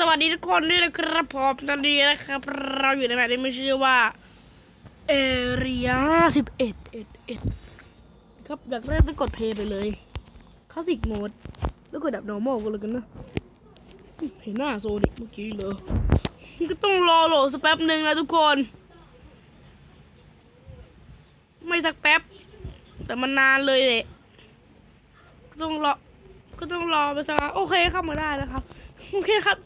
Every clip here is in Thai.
สวัสดีทุกคนด้วยนะครับผมตอนนี้นะครับ เราอยู่ในแมปที่มีชื่อว่าเอเรียสิบเอ็ดเอ็ดเอ็ดครับอยากเริ่มไปกดเพลย์ไปเลยคลาสสิกโหมด แล้วกดแบบ normal กันเลยกันนะ เห็นหน้าโซนิกเมื่อกี้เลยก็ต้องรอโหลดสักแป๊บหนึ่งนะทุกคน ไม่สักแป๊บ แต่มันนานเลยแหละก็ต้องรอก็ต้องรอไปสักพักโอเคเข้ามาได้แล้วครับ โอเคครับ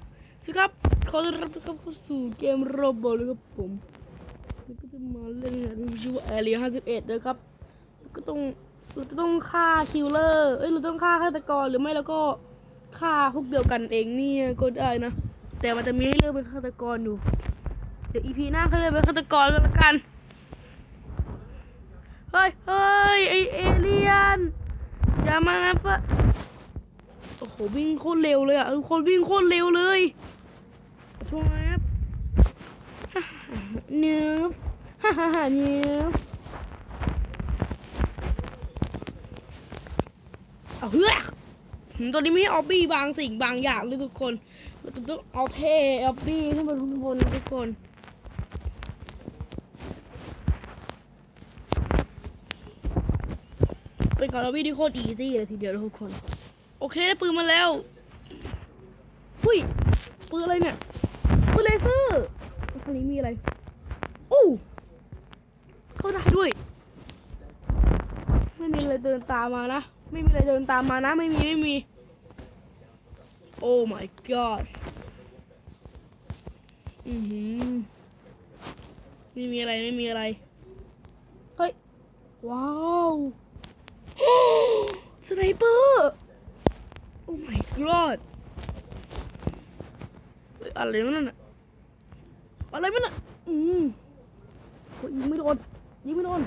สวัสดีครับขอต้อนรับทุกท่านเข้าสู่เกมโรบอทเลยครับผมแล้วก็จะมาเล่นงานที่ชื่อว่าแอเรีย51นะครับแล้วก็ต้องเราจะต้องฆ่าคิลเลอร์ เอ้ยเราต้องฆ่าฆาตกรหรือไม่แล้วก็ฆ่าพวกเดียวกันเองเนี่ยก็ได้นะ แต่มันจะมีให้เลือกเป็นฆาตกรอยู่ เดี๋ยวอีพีหน้าเขาเลือกเป็นฆาตกรก็แล้วกัน เฮ้ยเฮ้ยไอเอเลียนอย่ามานะปะโอ้โหวิ่งโคตรเร็วเลยอะทุกคนวิ่งโคตรเร็วเลยครับ เนื้อฮ่าฮ่าฮ่าเนื้อเอาเฮ้ยตอนนี้ไม่ให้ออบบี้บางสิ่งบางอย่างเลยทุกคนเราต้องเอาเพออบบี้ขึ้นมาทุกคนทุกคนเป็นการออบบี้ที่โคตรอีซี่เลยทีเดียวทุกคน โอเคได้ปืนมาแล้วหุ้ยปืนอะไรเนี่ยปืนเลเซอร์คันนี้มีอะไรโอ้เข้าได้ด้วย ไม่มีอะไร เดินตามมานะ ไม่มีอะไรเดินตามมานะ ไม่มีไม่มี โอ้ my god อือหือไม่มีอะไรไม่มีอะไร เฮ้ย ว้าวสไนเปอร์โอ้ my god อะไรมันน่ะอะไรมันอะอืมโอ้ยยิงไม่โดนยิงไม่โดน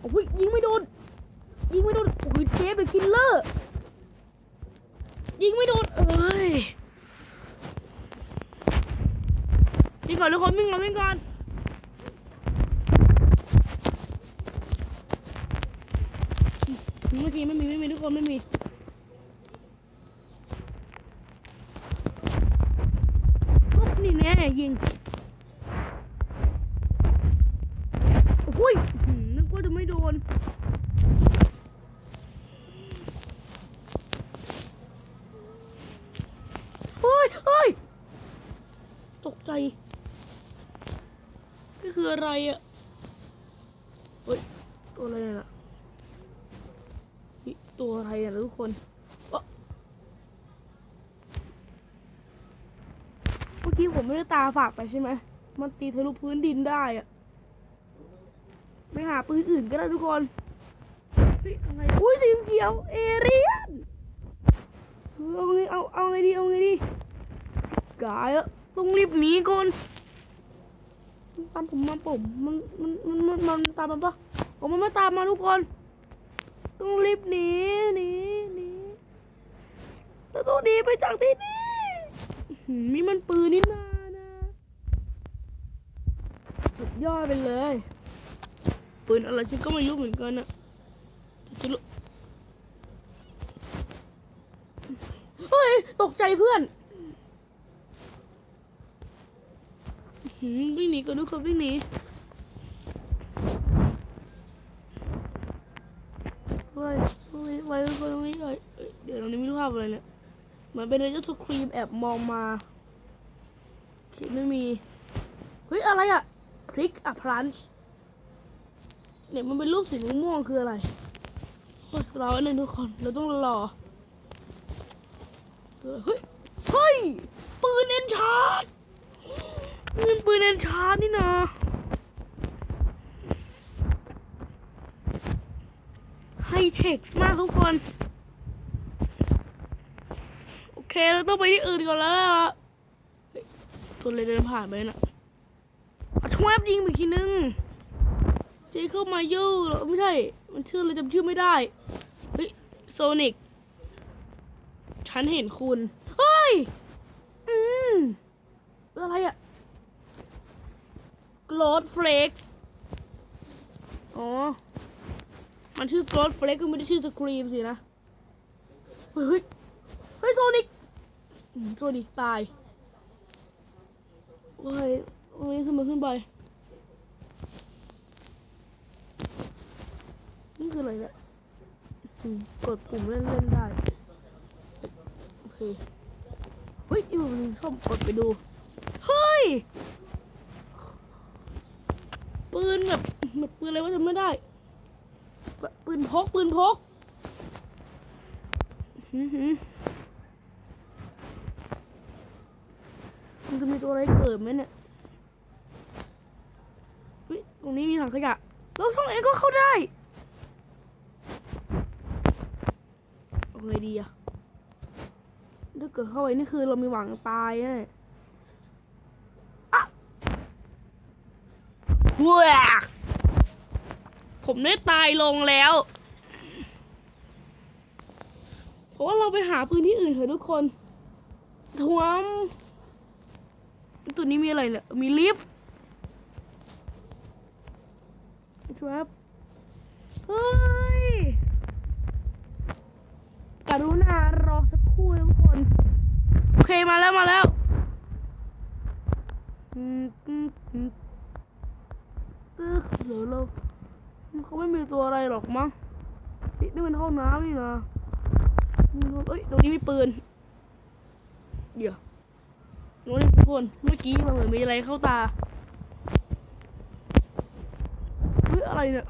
โอ้ยยิงไม่โดน ยิงไม่โดนโอ้ยเจฟเป็นคิลเลอร์ยิงไม่โดนเอ้ยวิ่งก่อนทุกคนวิ่งก่อนวิ่งก่อนเมื่อกี้ไม่มีไม่มีทุกคนไม่มีปุ๊บนี่แน่ยิงโอ้ยนึกว่าจะไม่โดน เฮ้ยเฮ้ย ตกใจนี่ คืออะไรอะเฮ้ยตัวอะไรน่ะมีตัวอะไรอะทุกคนเมื่อกี้ผมไม่ได้ตาฝากไปใช่ไหม มันตีทะลุพื้นดินได้อะไม่หาปืนอื่นก็ได้ทุกคนอะไรอุ้ยสีเขียวเอเรียนเอาไงเอาเอาไงดีเอาไงดีกายอะต้องรีบหนีก่อน ตามผมมาผมมันมันมันมันมันตามมาปะผมมันไม่ตามมาทุกคน ต้องรีบหนีหนีหนีเราต้องหนีไปจากที่นี่มีมันปืนนี่นานะสุดยอดไปเลย ปืนอะไรฉันก็ไม่รู้เหมือนกันนะจะรู้เฮ้ยตกใจเพื่อนอื้อหือ วิ่งหนีก่อนทุกคนวิ่งหนีเฮ้ยเฮ้ยไว้ไว้ตรงนี้เลยเดี๋ยวตรงนี้ไม่รู้ภาพอะไรเนี่ยเหมือนเป็นเรเจอร์สครีมแอบมองมาคิดไม่มี เฮ้ย อะไรอะพริกอะพลันช์เนี่ยมันเป็นรูปสีม่วงคืออะไรเฮ้ยรอไว้หนึ่งทุกคน เราต้องรอ เฮ้ย เฮ้ย ปืนเอ็นชาร์ นี่มันปืนเอนชาร์นี่นะไฮเทคมากทุกคน โอเคเราต้องไปที่อื่นก่อนแล้วล่ะตัวเลยเดินผ่านไปน่ะเอาชวบยิงไปอีกทีนึง เจเข้ามาเยอะเหรอไม่ใช่ มันชื่ออะไรจำชื่อไม่ได้ เฮ้ย โซนิก ฉันเห็นคุณ เฮ้ย อืมอะไรอะ กรดเฟล็กอ๋อ มันชื่อกรดเฟล็กก็ไม่ได้ชื่อสครีมสินะ เฮ้ย เฮ้ยโซนิกโซนิกตายโอ้ยโอ้ยขึ้นมาขึ้นไปนี่คืออะไรเนี่ยกดปุ่มเล่นเล่นได้ โอเค เฮ้ยอีกมหนึงชอบกดไปดู เฮ้ย ปืนแบบแบบปืนอะไรวะจำไม่ได้ ปืนพกปืนพกมันจะมีตัวอะไรเกิดไหมเนี่ยเฮ้ยตรงนี้มีถังขยะแล้วช่องเองก็เข้าได้เอาไงดีอะถ้าเกิดเข้าไปนี่คือเรามีหวังตายแน่อะ ว้าผมได้ตายลงแล้วเพราะว่าเราไปหาปืนที่อื่นเถอะทุกคนทวมตัวนี้มีอะไรเนี่ยมีลิฟต์ทวมเฮ้ยกรุณารอสักครู่ทุกคน โอเคมาแล้วมาแล้วอืมอืมอืม เดี๋ยวเราเขาไม่มีตัวอะไรหรอกมั้งนี่นี่มันห้องน้ำนี่นะเอ้ยตรงนี้มีปืน เดี๋ยวโน้นทุกคนเมื่อกี้มันเหมือนมีอะไรเข้าตาเฮ้ยอะไรเนี่ย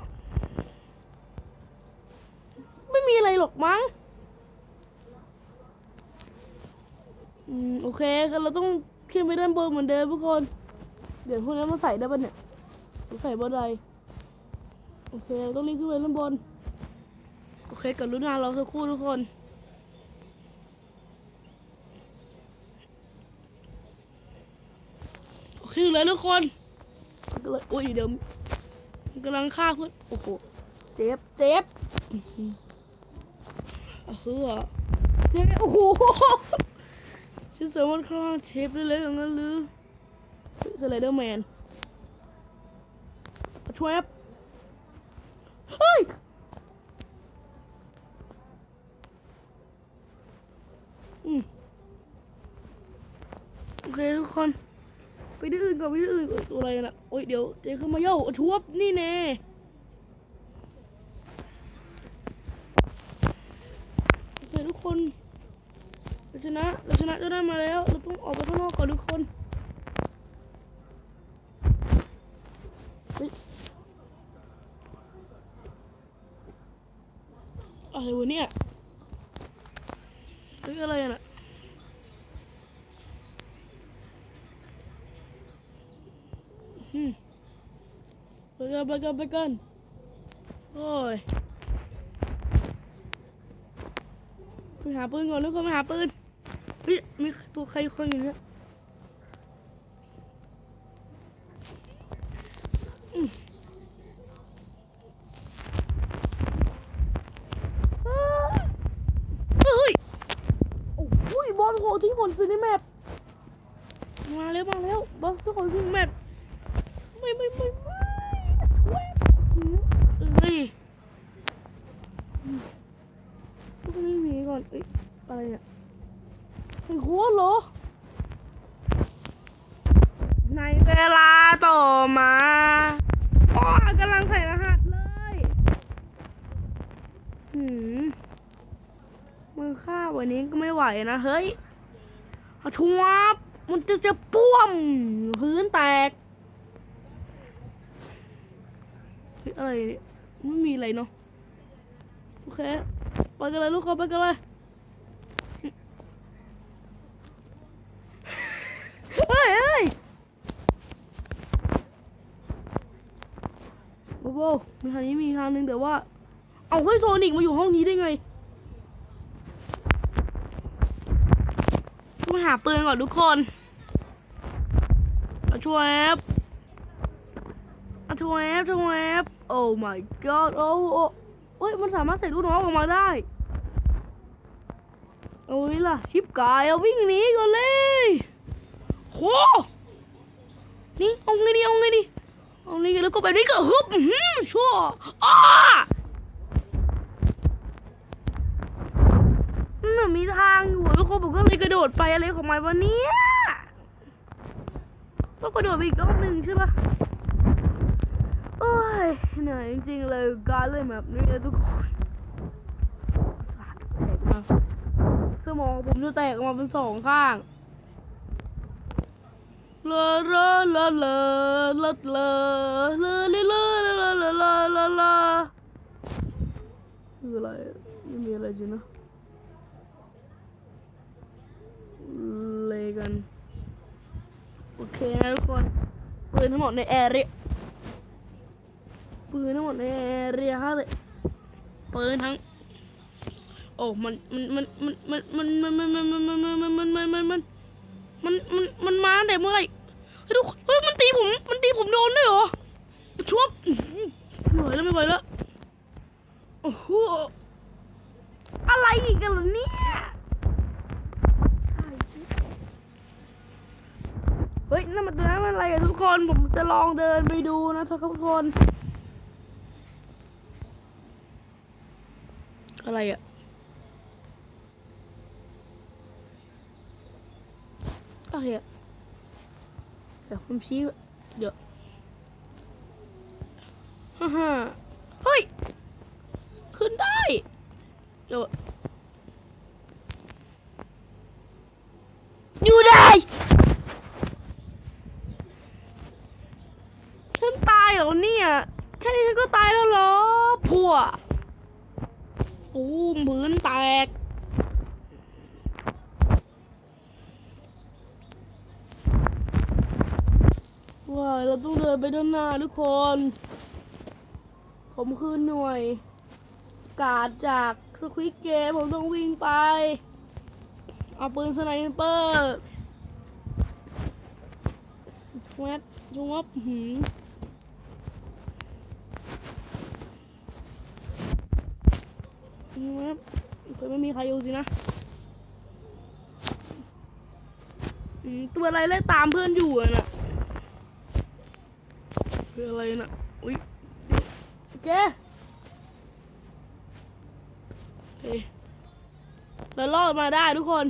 ไม่มีอะไรหรอกมั้ง อืมโอเคเราต้องขึ้นไปด้านบนเหมือนเดิมทุกคน เดี๋ยวพวกนี้มาใส่ได้ปะเนี่ย ใส่บ่ได้โอเคเราต้องรีบขึ้นไปด้านบน โอเคกับรุณาเราสักครู่ทุกคน โอเคเลยทุกคนก็เลยโอ้ยเดี๋ยวกำลังฆ่าเพื่อนโอ้โหเจ็บเจ็บอะเฮือเจ็บโอ้โหฉันสามารถฆ่าเชฟได้เลยอย่างนั้นหรือสไลเดอร์แมน ทวบเฮ้ยอืมโอเคทุกคน ไปที่อื่นก่อนไปที่อื่นก่อนตัวอะไรน่ะโอ้ยเดี๋ยวเจขึ้นมาโย่ทวบนี่แน่โอเคทุกคนเราชนะเราชนะเจะได้มาแล้ว เราต้องออกไปข้างนอกก่อนทุกคนเฮ้ย อะไรวะเนี่ยเฮ้ยอะไรอะน่ะอืมไปกันไปกันไปกันโอ้ยไปหาปืนก่อนทุกคนไปหาปืนเฮ้ยมีตัวใครคนอยู่เนี่ยอืมอ้าเฮ้ย โอ้ยบอลโห ทิ้งคนซื้อในแมปมาแล้วมาแล้วบอลทุกคนซื้อแมปไม่ไม่ไม่ไม่ช่วยอืมเอ้ยอืมต้องไม่มีก่อนเอ้ยอะไรเนี่ยไอ้โคตรเหรอในเวลาต่อมาอ๋อกำลังใส่รหัสเลยหืมมือฆ่าวันนี้ก็ไม่ไหวนะ เฮ้ย เอาทวบมันจะจะป้วม พื้นแตกอะไรไม่มีอะไรเนาะโอเคไปกันเลยลูกเขาไปกันเลยเฮ้ยเฮ้ยโอ้โหมีทางนี้มีทางหนึงแต่ว่า เอาเฮ้โซนิกมาอยู่ห้องนี้ได้ไง ต้องหาปืนก่อนทุกคนอะช่วยแอปอะช่วยแอปชวยแอปโอ้ my god โอ้โอ้เฮ้ย มันสามารถใส่ลูกน้องออกมาได้ โอ้ยล่ะ ชิปกายเอาวิ่งหนีก่อนเลยโหนี่เอาไงดีเอาไงดีเอาไงดีแล้วก็แบบนี้ก็ฮึบชั่วอ้ามันมีทางอยู่ แล้วก็ผมก็เลยกระโดดไปอะไรของมันวะเนี่ยต้องต้องกระโดดไปอีกรอบหนึ่งใช่ปะโอ้ยเหนื่อยจริงๆเลยการเล่นแบบนี้นะทุกคนแตกมาสมองผมจะแตกออกมาเป็นสองข้างเลอะเลอะเลอะเลอะเลอะเลอะเลอะเลอะเลอะเลอะเลอะเลอะเลอะเลอะคืออะไรไม่มีอะไรจริงนะ เลยกันโอเคนะทุกคนปืนทั้งหมดในแอร์เรียปืนทั้งหมดในแอร์เรียฮะเลยปืนทั้งโอ้มันมันมันมันมันมันมันมันมันมันมันมันมันมันมันมันมันมันมันมาตั้งแต่เมื่อไหร่เฮ้ยทุกคนเฮ้ยมันตีผมมันตีผมโดนด้วยเหรอชวบไม่ไหวแล้วไม่ไหวแล้วโอ้โหอะไรอีกกันเหรอเนี่ย เฮ้ยนั่นมันตัวนั้นมันอะไรอะทุกคนผมจะลองเดินไปดูนะทุกคนอะไรอะอะไรอะเดี๋ยวผมชี้เดี๋ยวฮ่าฮ่าเฮ้ย ขึ้นได้เดี๋ยวอยู่ได้ ฉันตายเหรอเนี่ย แค่นี้ฉันก็ตายแล้วเหรอ พัวโอ้มืนแตก ว้าเราต้องเดินไปด้านหน้าทุกคน ผมคือหน่วย กาดจากสควิตเกมผมต้องวิ่งไป เอาปืนสไนเปอร์แวบชวบหืม อืมครับเคยไม่มีใครอยู่สินะตัวอะไรไล่ตามเพื่อนอยู่อะน่ะคืออะไรนะอุ้ยเจ๊เฮ้ยเรารอดมาได้ทุกคน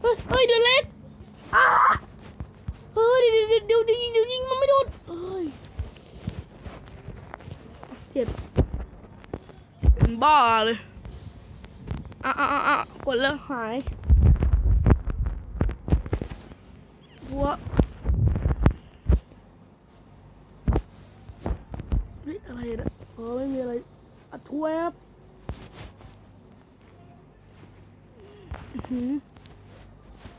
เฮ้ยเฮ้ยเดี๋ยวเล็ก อ้าเฮ้ยเดี๋ยวเดี๋ยวเดี๋ยวเดี๋ยวยิงเดี๋ยวยิงมันไม่โดนเฮ้ยเจ็บเป็นบ้าเลยอะอะอะอะกดแล้ว หายบัวเฮ้ยอะไรนะเออไม่มีอะไรอัดทวยครับอื้อหือ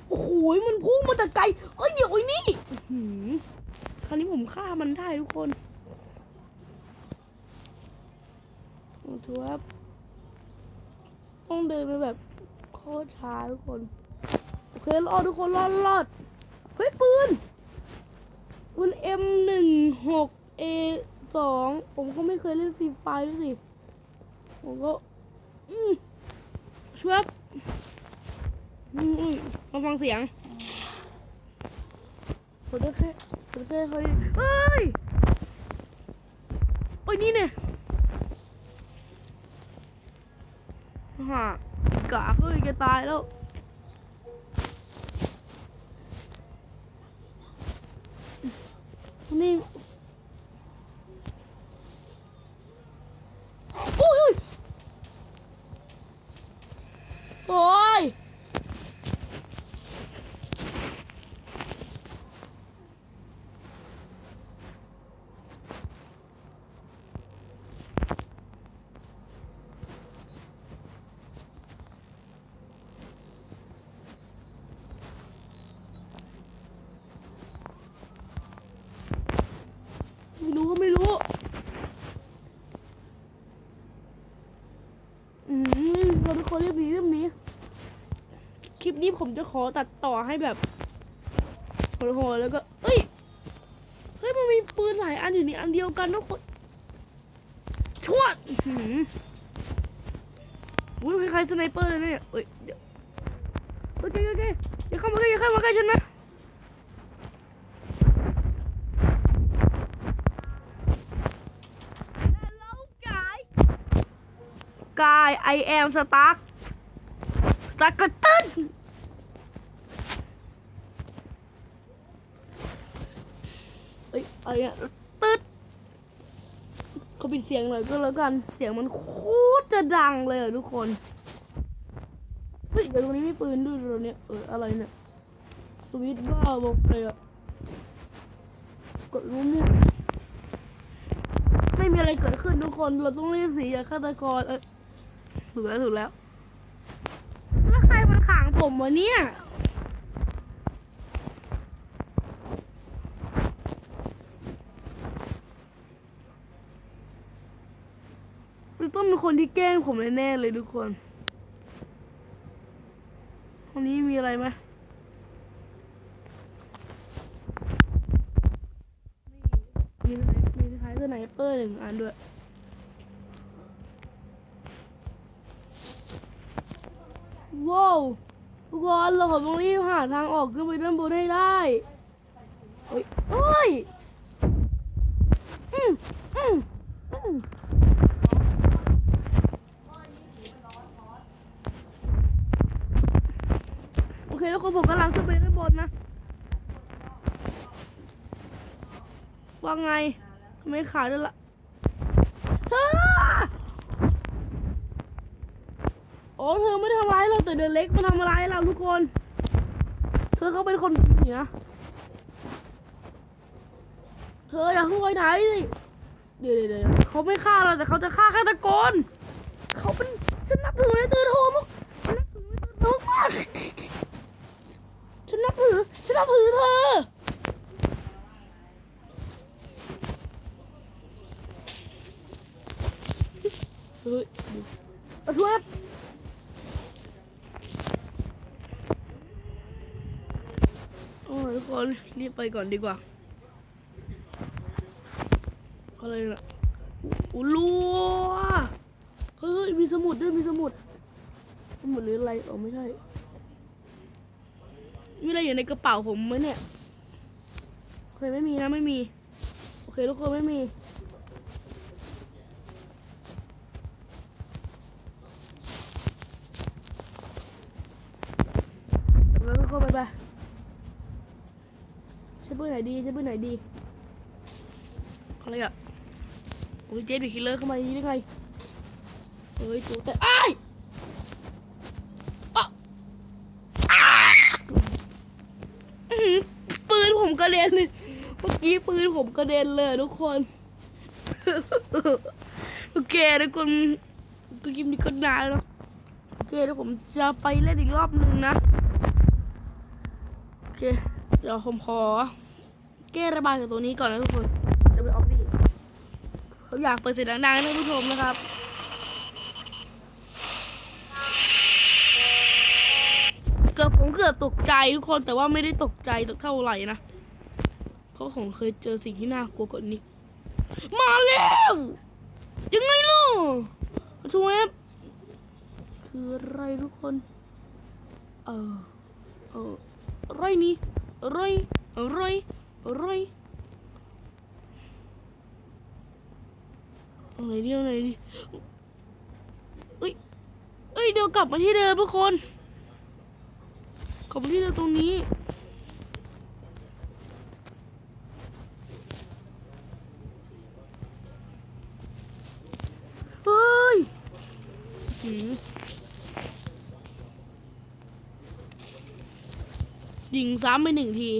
โอ้โหมันพุ่งมาแต่ไกลเอ้ยเดี๋ยวไอ้นี่อื้อหือคราวนี้ผมฆ่ามันได้ทุกคนโอ้ทัวบต้องเดินไปแบบโค ตรช้าทุกคน โอเครอดทุกคนรอดรอดเฮ้ยปืนปืน M หนึ่งหก A สองผมก็ไม่เคยเล่นฟรีไฟด้วยสิ ผมก็ อืมช่วยอืมอืมมาฟังเสียงผมได้แค่ผมได้แค่เขาเฮ้ยโอ้ยนี่เนี่ยฮ่า กว่าก็จะตายแล้วนี่ เราทุกคนเรียบนี้เรียบนี้ คลิปนี้ผมจะขอตัดต่อให้แบบโหดๆแล้วก็ เอ้ย เฮ้ย มันมีปืนหลายอันอยู่ในอันเดียวกันทุกคนชวดอุ้ยคล้ายๆสไนเปอร์เลยเนี่ยเอ้ยเดี๋ยวโอเคโอเคอย่าเข้ามาใกล้อย่าเข้ามาใกล้ฉันนะกาย I am stuck ตักกระตึ้นเอ้ยอะไรเนี่ยตึ๊ดเขาปิดเสียงหน่อยก็แล้วกัน เสียงมันโคตรจะดังเลยทุกคนเฮ้ยเดี๋ยวตรงนี้มีปืนด้วยตรงเนี้ยเอออะไรเนี่ย สวิตบ้าบอกเลยอะกดรู้มั่วไม่มีอะไรเกิดขึ้นทุกคน เราต้องรีบหนีจากฆาตกรเออถูกแล้วถูกแล้ว ขาขังผมวะเนี่ยมันต้องเป็นคนที่แกล้งผมแน่ๆเลยทุกคนวันนี้มีอะไรไหมมีมีมีท้ายสไนเปอร์หนึ่งอันด้วย ว้าวทุกคนเราขอต้องรีบหาทางออกขึ้นไปด้านบนให้ได้เฮ้ยเฮ้ยอืมอืมอืมโอเคทุกคนผมกำลังขึ้นไปด้านบนนะ ว่าไง ไม่ขายด้ละเธอ โอ้เธอไม่ได้ทำร้ายเราแต่เดนเล็กมันทำร้ายเราทุกคน เธอเขาเป็นคนดีนะเธออย่าเข้าไปไหนสิเดี๋ยวเดี๋ยวเขาไม่ฆ่าเราแต่เขาจะฆ่าฆาตกรเขาเป็นฉันนับถือในตือโทมากฉันนับถือในตือโทมากฉันนับถือฉันนับถือเธอเฮ้ยเอาทุบโอ้ยทุ กคนรีบไปก่อนดีกว่าอะไรนะอุลัวเฮ้ยมีสมุดด้วยมีสมุดสมุดหรืออะไรอ๋อไม่ใช่มีอะไรอยู่ในกระเป๋าผมไหมเนี่ยโอเคไม่มีนะไม่มี โอเคทุกคนไม่มี แล้วก็เข้าไปไปใช้ปืนไหนดีใช้ปืนไหนดีอะไรอะโอ้ยเจดบิคิลเลอร์เข้ามาอย่างนี้ได้ไงเฮ้ยตัวแต่อ้ายอ๊ะอ้าอื้อหือปืนผมกระเด็นเลยเมื่อกี้ปืนผมกระเด็นเลยทุกคนโอเคทุกคนก็คลิปนี้ก็นานแล้วโอเคเดี๋ยวผมจะไปเล่นอีกรอบหนึ่งนะ ดี๋ยวผมขอแก้ระบายจากตัวนี้ก่อนนะทุกคนจะไปออฟฟี่เขาอยากเปิดเสียงดังๆให้ท่านผู้ชมนะครับเกือบผมเกือบตกใจทุกคนแต่ว่าไม่ได้ตกใจตกเท่าไหร่นะเพราะผมเคยเจอสิ่งที่น่ากลัวกว่านี้ มาแล้วยังไงล่ะช่วยคืออะไรทุกคน เออเออไรนี่อะไรอยรอยรเอาไหนดีเอาไหนดีเอ้ยเอ้ยเดี๋ยวกลับมาที่เดิมทุกคน กลับมาที่เดิมตรงนี้ เฮ้ยหืม ยิงซ้ำไปหนึ่งที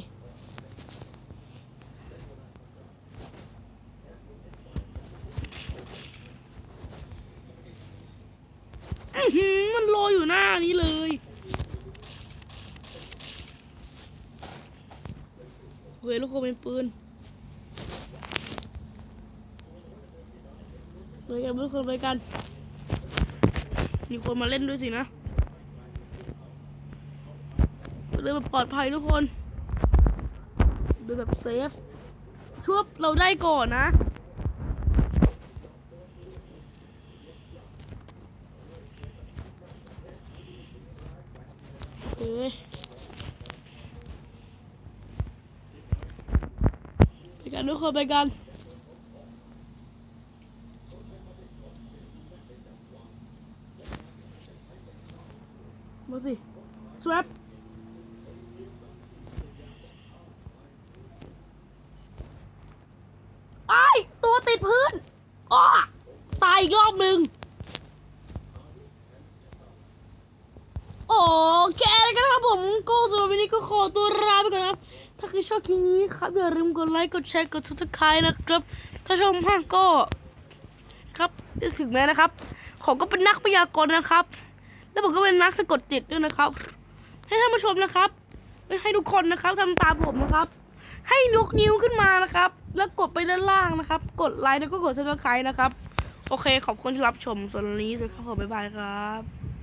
มันรออยู่หน้านี้เลย เฮ้ยลูกโคเป็นปืนไปกันทุกคนไปกัน มีคนมาเล่นด้วยสินะ เดินแบบปลอดภัยทุกคนเดินแบบเซฟช่วยเราได้ก่อนนะเอ๊ไปกันทุกคนไปกันมาสิสวปไอ้ายตัวติดพื้นอ้อตาย อีกรอบหนึ่งโอเคเลยกันนะครับผมก็สำหรับวันนี้ก็ขอตัวลาไปก่อนครับ ถ้าใครชอบคลิปนี้ครับอย่าลืมกดไลค์ กดแชร์ กด subscribe นะครับ ถ้าชอบมากก็ ครับถึงแม้นะครับ ผมก็เป็นนักพยากรณ์นะครับ แล้วผมก็เป็นนักสะกดจิตด้วยนะครับ ให้ท่านผู้ชมนะครับให้ทุกคนนะครับทำตามผมนะครับ ให้ยกนิ้วขึ้นมานะครับ แล้วกดไปด้านล่างนะครับ กดไลค์แล้วก็กด subscribe นะครับ โอเคขอบคุณที่รับชมส่วนวันนี้นะครับผมบ๊ายบายครับ